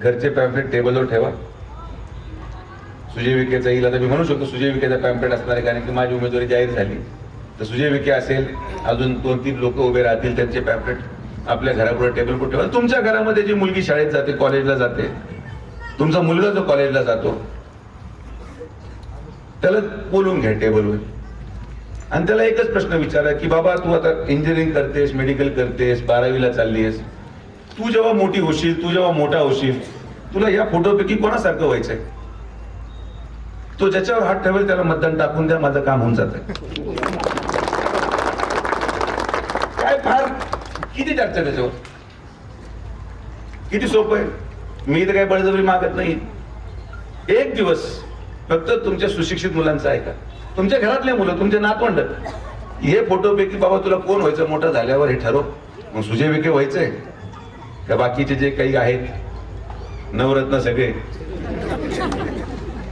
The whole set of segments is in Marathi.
घरचे पॅम्पलेट टेबलवर ठेवा. सुजय विखेचा येईल. आता मी म्हणू शकतो सुजय विखेचा पॅम्पलेट असणार आहे कारण की माझी उमेदवारी जाहीर झाली. तर सुजय विखे असेल अजून दोन तीन लोक उभे राहतील त्यांचे पॅम्पलेट आपल्या घरापुढे टेबलवर ठेवा. तुमच्या घरामध्ये जी मुलगी शाळेत जाते कॉलेजला जाते तुमचा मुलगा जो कॉलेजला जातो त्याला बोलून घ्या टेबलवर आणि त्याला एकच प्रश्न विचारा की बाबा तू आता इंजिनिअरिंग करतेस मेडिकल करतेस बारावीला चालली आहेस तू जेव्हा मोठी होशील तू जेव्हा मोठा होशील तुला या फोटोपैकी कोणासारखं व्हायचंय? तो ज्याच्यावर हात ठेवेल त्याला मतदान टाकून द्या माझं काम होऊन जात. काय फार किती चर्चा त्याच्यावर? किती सोपं आहे? मी तर काही बळजबरी मागत नाही. एक दिवस फक्त तुमच्या सुशिक्षित मुलांचं ऐका. तुमच्या घरातले मुलं तुमचे नातवंड हे फोटोपैकी बाबा तुला कोण व्हायचं? मोठं झाल्यावर हे ठरव. मग सुजय विखे व्हायचंय. त्या बाकीचे जे काही आहेत नवरत्न सगळे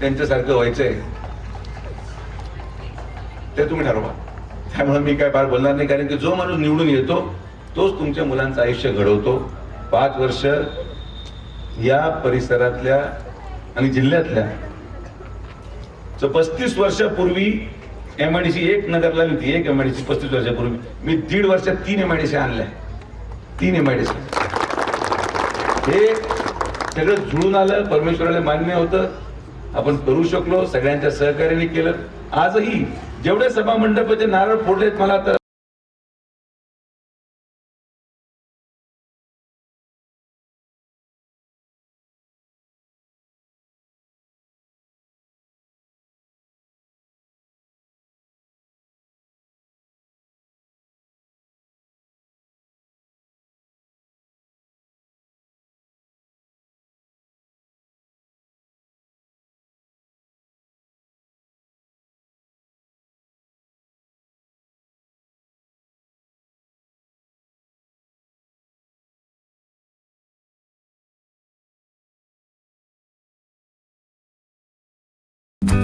त्यांच्यासारखं व्हायचंय. ते तुम्ही ठरवा. त्यामुळे मी काय फार बोलणार नाही कारण की जो माणूस निवडून येतो तोच तुमच्या मुलांचं आयुष्य घडवतो. पाच वर्ष या परिसरातल्या आणि जिल्ह्यातल्या पस्तीस वर्षापूर्वी एमआयडीसी एक नगरला होती एक एमआयडीसी पस्तीस वर्षापूर्वी. मी दीड वर्षात तीन एमआयडीसी आणल्या. तीन एमआयडीसी हे सगळं जुळून आलं परमेश्वराला मान्य होतं. आपण करू शकलो सगळ्यांच्या सहकार्याने केलं. आजही जेवढे सभा मंडपाचे नारळ फोडलेत मला तर